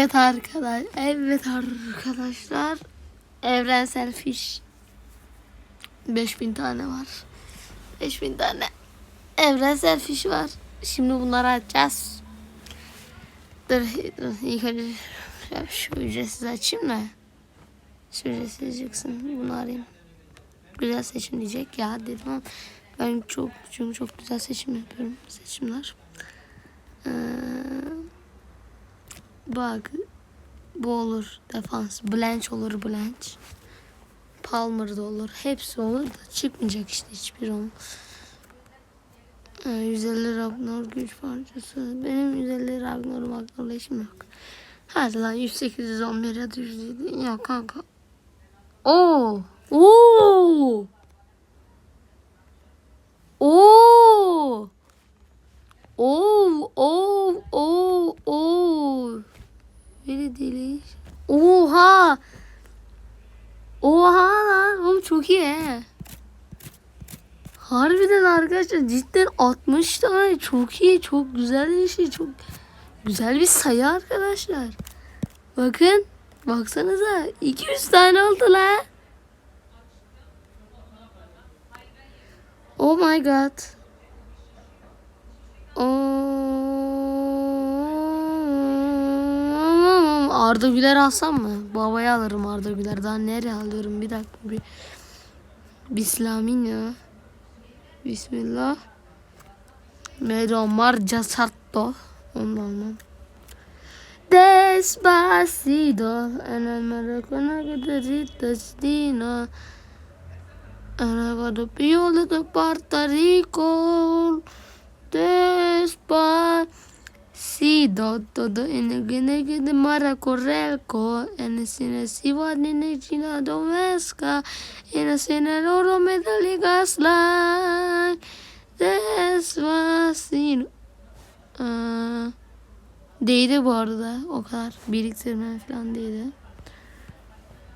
Evet arkadaş. Evet arkadaşlar. Evrensel fiş. 5000 tane var. 5000 tane evrensel fiş var. Şimdi bunları açacağız. Dur, dur ilk önce şu ücretsiz açayım da. Şu ücretsiz çıksın. Bunu arayayım. Güzel seçim diyecek ya dedim ama ben çok çünkü çok güzel seçim yapıyorum. Seçimler. Ee, bak bu olur defans. Blanche olur Blanche. Palmer da olur. Hepsi olur da çıkmayacak işte hiçbir onun. Ee, 150 Ragnar güç parçası. Benim 150 Ragnar Ragnar'la işim yok. Hadi lan 108 111 ya da 107. Ya kanka. Oo. Oo. Oo. Oo. Oo. Oo. Böyle deli. Oha. Oha lan. Oğlum çok iyi he. Harbiden arkadaşlar cidden 60 tane çok iyi çok güzel bir şey çok güzel bir sayı arkadaşlar. Bakın baksanıza 200 tane oldu la. Oh my god. Oo. Arda Güler alsam mı? Babaya alırım Arda Güler. Daha nereye alıyorum? Bir dakika bir. Bismillah. Bismillah. Medomar Casarto. Onu. Despacito. En el maracona que te destino. Ahora piolo de Puerto Rico. Despacito. Todo en el que ne de maracorrelco. En el cine siva ni ne china domesca. En el cine oro medalligas like. Despacito. Aa, değdi bu arada. O kadar biriktirme falan değdi.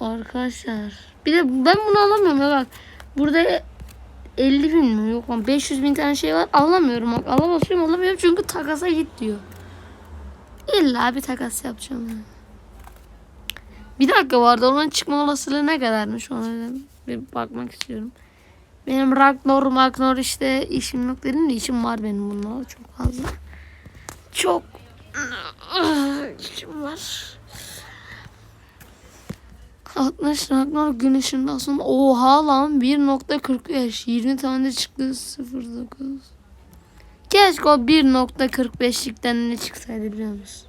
Arkadaşlar. Bir de ben bunu alamıyorum ya bak. Burada 50 bin mi yok lan 500 bin tane şey var alamıyorum bak alamıyorum alamıyorum çünkü takasa git diyor. İlla bir takas yapacağım. Bir dakika vardı onun çıkma olasılığı ne kadarmış ona bir bakmak istiyorum. Benim Ragnar Magnor işte işim yok dedim de işim var benim bunlarla çok fazla. Çok işim var. 60 Ragnar gün ışığından sonra oha lan 1.45 20 tane de çıktı 0.9 Keşke o 1.45'likten ne çıksaydı biliyor musun?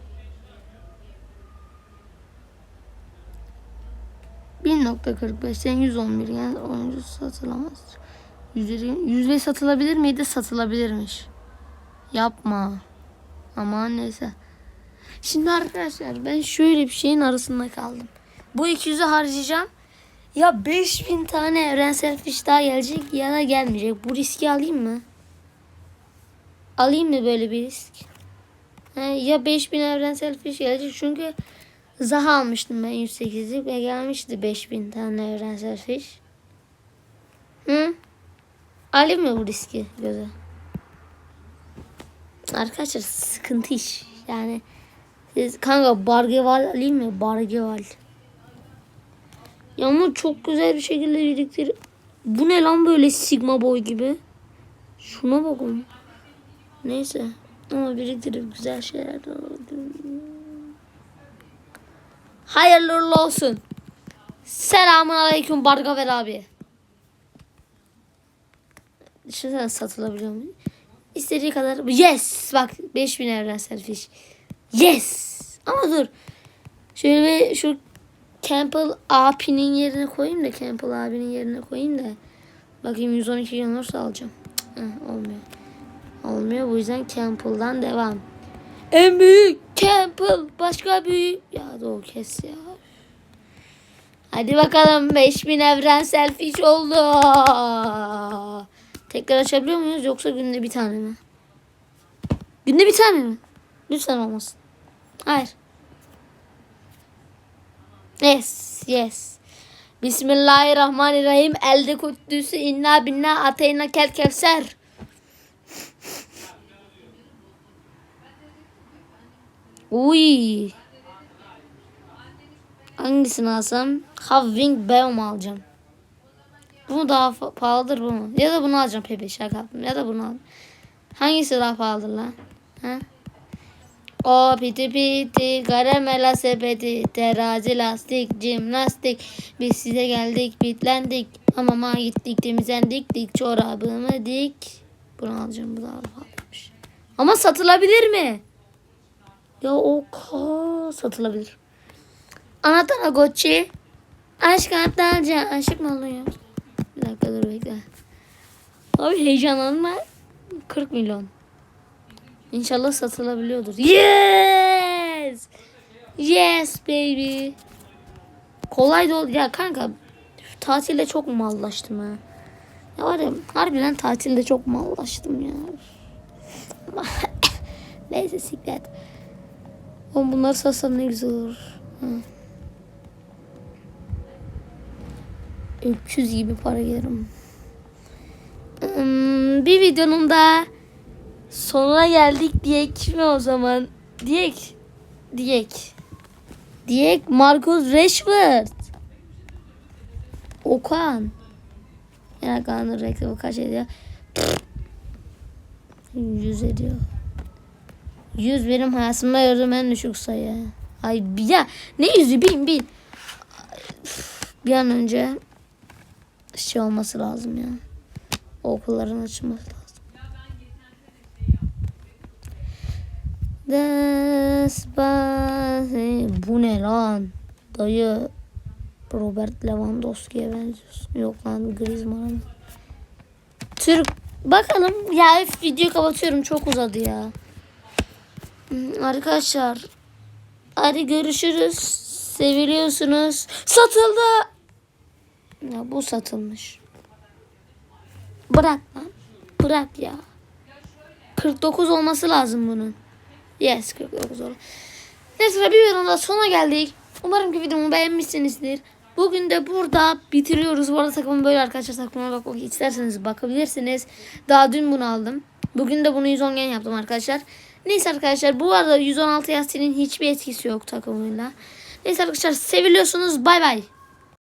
1.45'ten 111 yani oyuncu satılamaz. Yüzde, satılabilir miydi? Satılabilirmiş. Yapma. Ama neyse. Şimdi arkadaşlar ben şöyle bir şeyin arasında kaldım. Bu 200'ü harcayacağım. Ya 5000 tane evrensel fiş daha gelecek ya da gelmeyecek. Bu riski alayım mı? Alayım mı böyle bir risk? He, ya 5000 evrensel fiş gelecek çünkü Zaha almıştım ben 108'lik ve gelmişti 5000 tane evrensel fiş. Hı? Alayım mı bu riski göze? Arkadaşlar sıkıntı iş. Yani siz, kanka Bargeval alayım mı? Bargeval. Ya ama çok güzel bir şekilde biriktir. Bu ne lan böyle Sigma Boy gibi? Şuna bakın. Neyse. Ama biriktirip güzel şeyler de Hayırlı uğurlu olsun. Selamun aleyküm Bargavel abi. Düşünsene satılabiliyor mu? İstediği kadar. Yes! Bak 5000 evrensel fiş. Yes! Ama dur. Şöyle bir şu Campbell abinin yerine koyayım da Campbell abinin yerine koyayım da. Bakayım 112 gün olursa alacağım. Heh, olmuyor. Olmuyor bu yüzden Campbell'dan devam. En büyük Campbell. Başka büyük. Ya o kes ya. Hadi bakalım 5000 evrensel fiş oldu. Tekrar açabiliyor muyuz yoksa günde bir tane mi? Günde bir tane mi? Lütfen olmasın. Hayır. Yes, yes. Bismillahirrahmanirrahim. Elde kuddüsü inna binna ateyna kel kevser. Uy. Hangisini alsam? Having Beom alacağım. Bu daha pahalıdır bu mu? Ya da bunu alacağım Pepe şaka yaptım. Ya da bunu al. Hangisi daha pahalıdır lan? Ha? O piti piti karamela sepeti terazi lastik jimnastik biz size geldik bitlendik hamama gittik temizlendik dik çorabımı dik bunu alacağım bu daha pahalıymış ama satılabilir mi? Ya o ka satılabilir. Anahtar Gucci. Aşk anahtarca. Aşık mı oluyor? Bir dakika dur bekle. Abi heyecanlanma. 40 milyon. İnşallah satılabiliyordur. Yes! Yes baby. Kolay da. Ya kanka tatilde çok mallaştım ha. Ya var ya harbiden tatilde çok mallaştım ya. Neyse siklet. Oğlum bunları satsam ne güzel olur. Hı. Öküz gibi para gelirim. Hmm, bir videonun da sonuna geldik diyek mi o zaman? Diyek. Diyek. Diyek Marcus Rashford. Okan. Yani kanun reklamı kaç ediyor? 100 ediyor. 100 benim hayatımda gördüğüm en düşük sayı. Ay ya ne yüzü bin bin. Bir an önce şey olması lazım ya. Okulların açılması lazım. Despacito. Bu ne lan? Dayı Robert Lewandowski'ye benziyorsun. Yok lan Griezmann'a. Türk bakalım ya videoyu kapatıyorum çok uzadı ya. Arkadaşlar hadi görüşürüz. Seviliyorsunuz. Satıldı. Ya bu satılmış. Bırak lan. Bırak ya. 49 olması lazım bunun. Yes 49 olur. Neyse bir videonun da sona geldik. Umarım ki videomu beğenmişsinizdir. Bugün de burada bitiriyoruz. Bu arada takımım böyle arkadaşlar takımıma bakmak isterseniz bakabilirsiniz. Daha dün bunu aldım. Bugün de bunu 110 gen yaptım arkadaşlar. Neyse arkadaşlar bu arada 116 Yasin'in hiçbir etkisi yok takımıyla. Neyse arkadaşlar seviliyorsunuz. Bay bay.